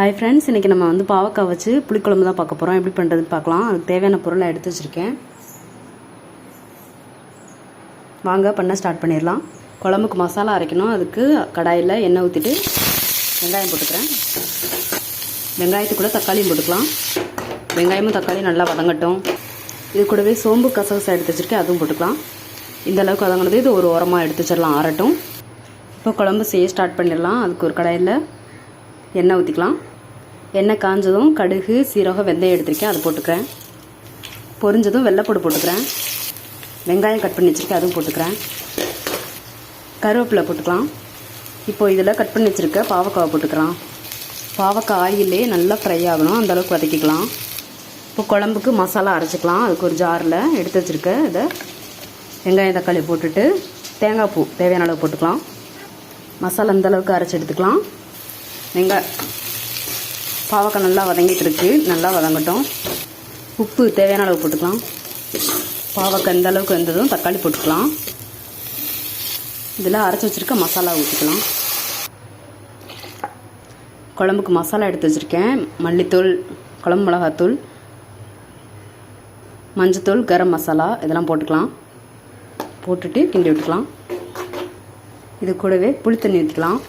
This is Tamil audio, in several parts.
ஹாய் ஃப்ரெண்ட்ஸ் இன்றைக்கி நம்ம வந்து பாவக்காய் வச்சு புளிக்குழம்பு தான் பார்க்க போகிறோம் எப்படி பண்ணுறதுன்னு பார்க்கலாம். அதுக்கு தேவையான பொருளை எடுத்து வச்சுருக்கேன். வாங்க பண்ண ஸ்டார்ட் பண்ணிடலாம். குழம்புக்கு மசாலா அரைக்கணும். அதுக்கு கடாயில் எண்ணெய் ஊற்றிட்டு வெங்காயம் போட்டுக்கிறேன். வெங்காயத்துக்கு கூட தக்காளியும் போட்டுக்கலாம். வெங்காயமும் தக்காளியும் நல்லா வதங்கட்டும். இது கூடவே சோம்பு கசகசா எடுத்து வச்சுருக்கேன். அதுவும் போட்டுக்கலாம். இந்த அளவுக்கு வதங்கினது இது ஒரு உரமாக எடுத்து வச்சிடலாம். ஆறட்டும் இப்போ குழம்பு செய்ய ஸ்டார்ட் பண்ணிடலாம். அதுக்கு ஒரு கடாயில் எண்ணெய் ஊற்றிக்கலாம் எண்ணெய் காஞ்சதும் கடுகு சீரகம் வெந்தயம் எடுத்திருக்கேன் அதை போட்டுக்கிறேன். பொரிஞ்சதும் வெள்ளைப்பூடு போட்டுக்கிறேன். வெங்காயம் கட் பண்ணி வச்சுருக்கேன் அதுவும் போட்டுக்கிறேன். கருவேப்பிலை போட்டுக்கலாம். இப்போது இதில் கட் பண்ணி வச்சுருக்க பாவக்காவை போட்டுக்கலாம். பாவக்காய் ஆயிலே நல்லா ஃப்ரை ஆகணும் அந்தளவுக்கு வதக்கிக்கலாம். இப்போ குழம்புக்கு மசாலா அரைச்சிக்கலாம் அதுக்கு ஒரு ஜாரில் எடுத்து வச்சுருக்க இதை. வெங்காயம் தக்காளி போட்டுட்டு தேங்காய் பூ தேவையான அளவு போட்டுக்கலாம். மசாலா அந்தளவுக்கு அரைச்சி எடுத்துக்கலாம். வெங்காய பாவக்காய் நல்லா வதங்கிட்டு இருக்கு நல்லா வதங்கட்டும். உப்பு தேவையான அளவு போட்டுக்கலாம். பாவக்காய் இந்த அளவுக்கு வந்ததும் தக்காளி போட்டுக்கலாம். இதில் அரைச்சி வச்சுருக்க மசாலா ஊற்றிக்கலாம் குழம்புக்கு மசாலா எடுத்து வச்சுருக்கேன். மல்லித்தூள் குழம்பு மிளகாத்தூள் மஞ்சத்தூள் கரம் மசாலா இதெல்லாம் போட்டுக்கலாம். போட்டுட்டு கிண்டி விட்டுக்கலாம். இது கூடவே புளி தண்ணி ஊற்றிக்கலாம்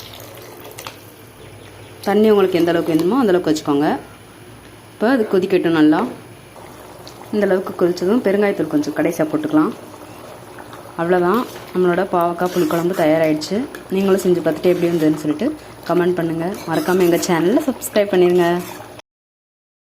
தண்ணி உங்களுக்கு எந்த அளவுக்கு வேணுமோ அந்தளவுக்கு வச்சுக்கோங்க. இப்போ அது கொதிக்கட்டும் நல்லா. இந்த அளவுக்கு கொதிச்சதும் பெருங்காயத்தூள் கொஞ்சம் கடைசியாக போட்டுக்கலாம். அவ்வளோதான் நம்மளோட பாவக்காய் புளிக்குழம்பு தயாராகிடுச்சு நீங்களும் செஞ்சு பார்த்துட்டு எப்படி இருந்ததுன்னு சொல்லிட்டு கமெண்ட் பண்ணுங்கள் மறக்காமல் எங்கள் சேனலில் சப்ஸ்கிரைப் பண்ணிடுங்க